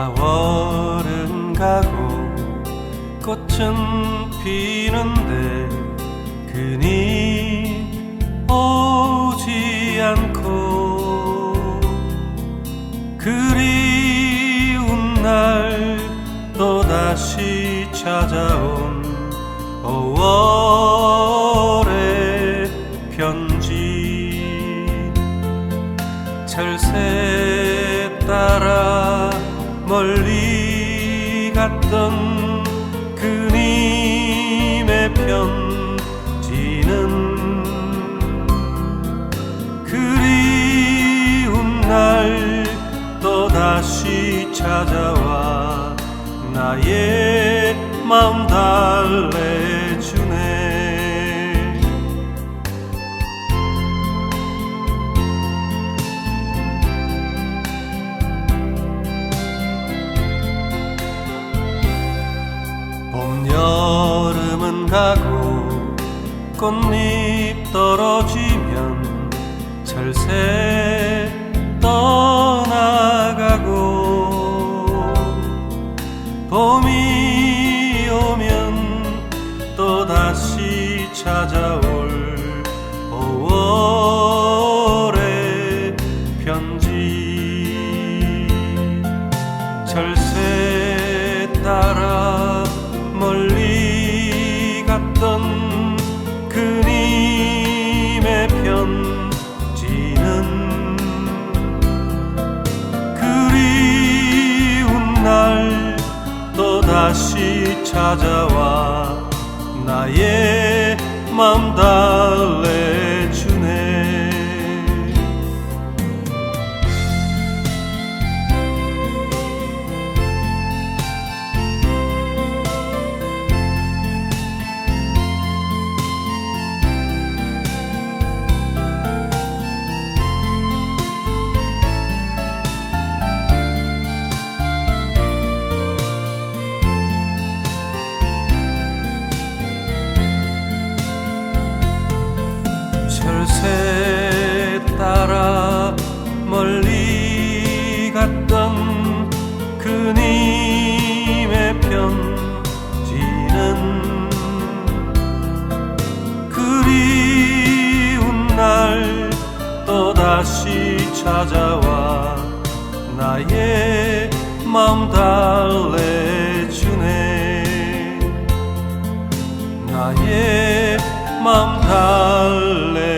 4월은 가고 꽃은 피는데 그니 오지 않고 그리운 날 또다시 찾아온 5월의 편지. 철새 따라 멀리 갔던 그님의 편지는 그리운 날 또 다시 찾아와 나의 맘 달래주네 가고 꽃잎 떨어지면 철새 떠나가고 봄이 오면 또 다시 찾아올 다시 찾아와 나의 맘 달래 그님의 편지는 그리운 날 또다시 찾아와 나의 맘 달래주네. 나의 맘 달래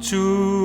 주